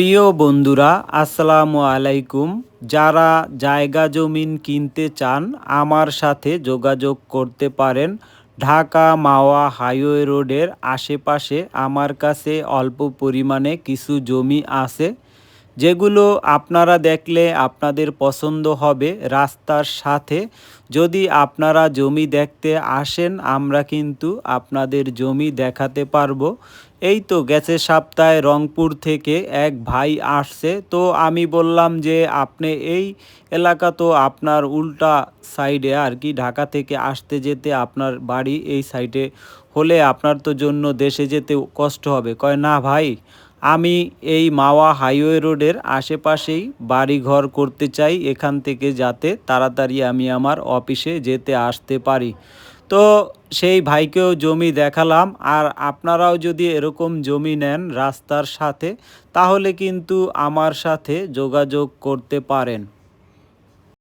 প্রিয় বন্ধুরা, আসসালামু আলাইকুম। যারা জায়গা জমিন কিনতে চান, আমার সাথে যোগাযোগ করতে পারেন ঢাকা মাওয়া হাইওয়ে রোডের আশেপাশে। আমার কাছে অল্প পরিমাণে কিছু জমি আছে। যেগুলো আপনারা দেখলে আপনাদের পছন্দ হবে রাস্তার সাথে। যদি আপনারা জমি দেখতে আসেন, আমরা কিন্তু আপনাদের জমি দেখাতে পারব। এই তো গেছে সপ্তাহে রংপুর থেকে এক ভাই আসছে। তো আমি বললাম যে, আপনি এই এলাকা তো আপনার উল্টা সাইডে আর কি। ঢাকা থেকে আসতে যেতে আপনার বাড়ি এই সাইডে হলে আপনার তো জন্য দেশে যেতে কষ্ট হবে। কয়, না ভাই আমি এই মাওয়া হাইওয়ে রোডের আশেপাশেই বাড়িঘর করতে চাই এখান থেকে যাতে তাড়াতাড়ি আমি আমার অফিসে যেতে আসতে পারি। তো সেই ভাইকেও জমি দেখালাম, আর আপনারাও যদি এরকম জমি নেন রাস্তার সাথে, তাহলে কিন্তু আমার সাথে যোগাযোগ করতে পারেন।